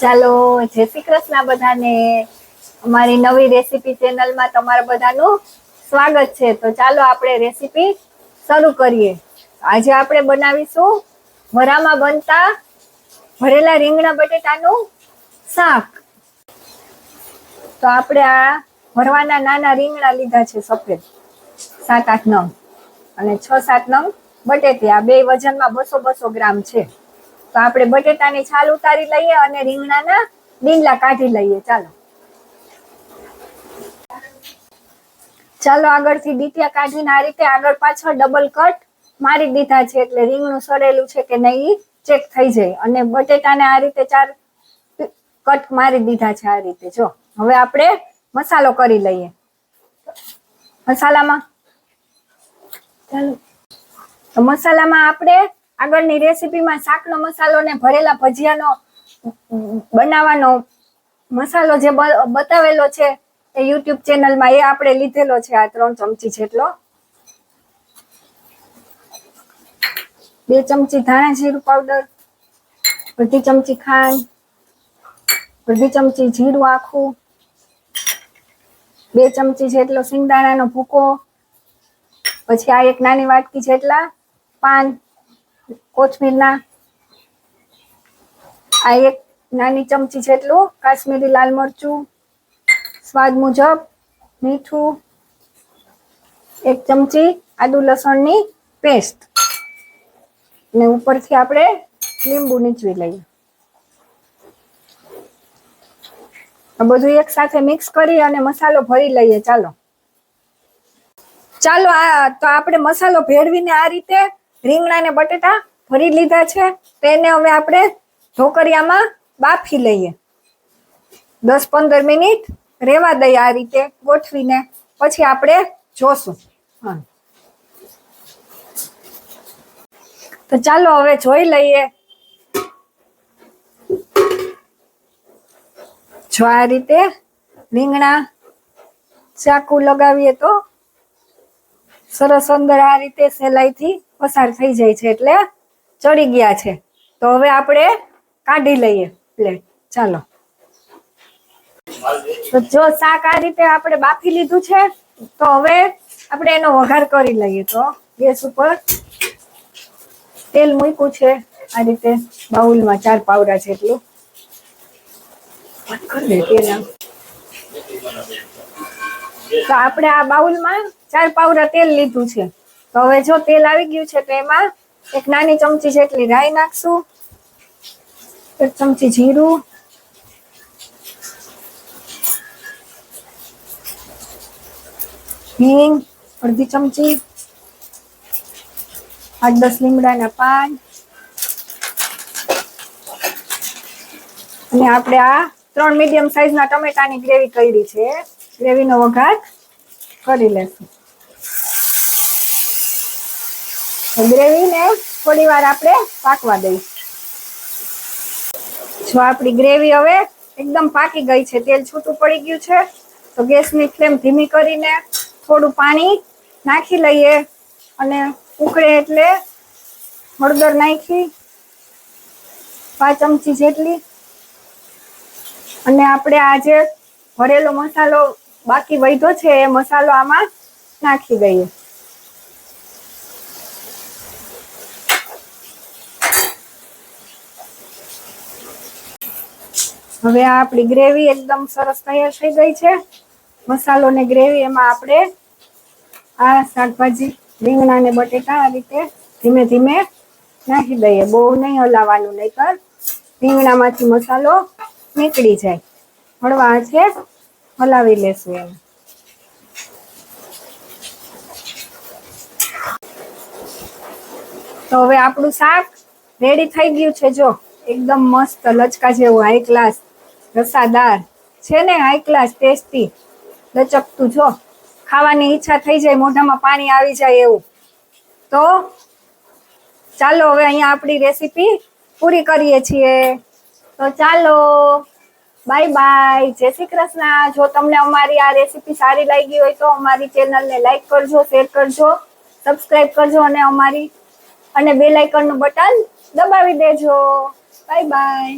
ચાલો, જય શ્રી કૃષ્ણ બધાને. અમારી નવી રેસીપી ચેનલમાં તમારા બધાનું સ્વાગત છે. તો ચાલો આપણે રેસીપી શરૂ કરીએ. આજે આપણે બનાવીશું વરામાં બનતા ભરેલા રીંગણા બટેટાનું શાક. તો આપણે આ ભરવાના નાના રીંગણા લીધા છે સફેદ. સાત, આઠ નંગ અને છ, સાત નંગ બટેટી. આ બે વજનમાં બસો બસો ગ્રામ છે. આપણે બટેટાની છાલ ઉતારી લઈએ અને રીંગણાના ડીંગલા કાઢી લઈએ. ચાલો. ચાલો આગળથી ડીટિયા કાઢીને આ રીતે આગળ પાછળ ડબલ કટ મારી દીધા છે એટલે રીંગણું સડેલું છે કે નહીં ચેક થઈ જાય. અને બટેટાને આ રીતે ચાર કટ મારી દીધા છે આ રીતે. જો, હવે આપણે મસાલો કરી લઈએ. મસાલામાં? ચાલો. તો મસાલામાં આપણે આગળની રેસીપીમાં શાકનો મસાલો ને ભરેલા ભજીયાનો બનાવવાનો મસાલો જે બતાવેલો છે એ યુટ્યુબ ચેનલમાં એ આપણે લીધેલો છે આ ત્રણ ચમચી જેટલો. બે ચમચી ધાણા જીરું પાવડર, અડધી ચમચી ખાંડ, અડધી ચમચી જીરું આખું, બે ચમચી જેટલો સિંગદાણાનો ભૂકો, પછી આ એક નાની વાટકી જેટલા પાન કોથમીરના આ એક નાની ચમચી જેટલું, કાશ્મીરી લાલ મરચું, સ્વાદ મુજબ, મીઠું, એક ચમચી આદુ લસણની પેસ્ટ. ને ઉપરથી આપણે લીંબુ નીચવી લઈએ. આ બધું એક સાથે મિક્સ કરી અને મસાલો ભરી લઈએ. ચાલો. ચાલો આ, તો આપણે મસાલો ભેળવીને આ રીતે રીંગણા ને બટેટા ભરી લીધા છે. તો એને હવે આપણે ઢોકરિયામાં બાફી લઈએ. દસ પંદર મિનિટ રેવા દઈએ આ રીતે ગોઠવીને. પછી આપણે જોશું. હા. તો ચાલો હવે જોઈ લઈએ. જો આ રીતે રીંગણા ચાકુ લગાવીએ તો સરસ અંદર આ રીતે સહેલાઈથી પસાર થઈ જાય છે એટલે ચડી ગયા છે. તો હવે આપણે કાઢી લઈએ પ્લેટ ચાલો. તો જો શાક આ રીતે આપણે બાફી લીધું છે, તો હવે આપણે એનો વઘાર કરી લઈએ. તો ગેસ ઉપર તેલ મૂક્યું છે, આ રીતે બાઉલમાં ચાર પાવડા જેટલું. કરી દે તેલ. તો આપણે આ બાઉલમાં ચાર પાવડા તેલ લીધું છે. તો હવે જો તેલ આવી ગયું છે તો એમાં એક નાની ચમચી જેટલી રાઈ નાખશું, એક ચમચી જીરું, હિંગ, અડધી ચમચી આઠ દસ લીમડાના પાન, અને આપણે આ ત્રણ મીડિયમ સાઈઝના ટમેટાની ગ્રેવી કરી છે. ગ્રેવીનો વઘાર કરી લેશું. ગ્રેવીને થોડી વાર આપણે પાકવા દઈશું. જો આપણી ગ્રેવી હવે એકદમ પાકી ગઈ છે, તેલ છૂટું પડી ગયું છે, તો ગેસની ફ્લેમ ધીમી કરીને થોડું પાણી નાખી લઈએ અને ઉકળે એટલે હળદર નાખી પાંચ ચમચી જેટલી. અને આપણે આજે ભરેલો મસાલો બાકી વૈધો છે એ મસાલો આમાં નાખી દઈએ. હવે આપણી ગ્રેવી એકદમ સરસ તૈયાર થઈ ગઈ છે. મસાલો ને ગ્રેવી એમાં આપણે આ શાકભાજી, રીંગણા ને બટેટા આ રીતે ધીમે ધીમે નાખી દઈએ. બહુ નહીં હલાવવાનું, નહીતર રીંગણામાંથી મસાલો નીકળી જાય. હળવા છે હલાવી લેશું એમ. તો હવે આપણું શાક રેડી થઈ ગયું છે, જો. એકદમ મસ્ત લચકા જેવું હાઈ ક્લાસ રસાદાર. છે ને હાઈ ક્લાસ ટેસ્ટી લચકતું, જો. ખાવાની ઈચ્છા થઈ જાય, મોઢામાં પાણી આવી જાય એવું. તો ચાલો હવે અહીંયા આપણી રેસીપી પૂરી કરીએ છીએ. તો ચાલો. Bye bye. જય શ્રી કૃષ્ણ. જો તમને અમારી આ રેસીપી સારી લાગી હોય તો અમારી ચેનલને લાઈક કરજો, શેર કરજો સબસ્ક્રાઈબ કરજો અને અમારી અને બેલ આઇકનનું બટન દબાવી દેજો. Bye bye.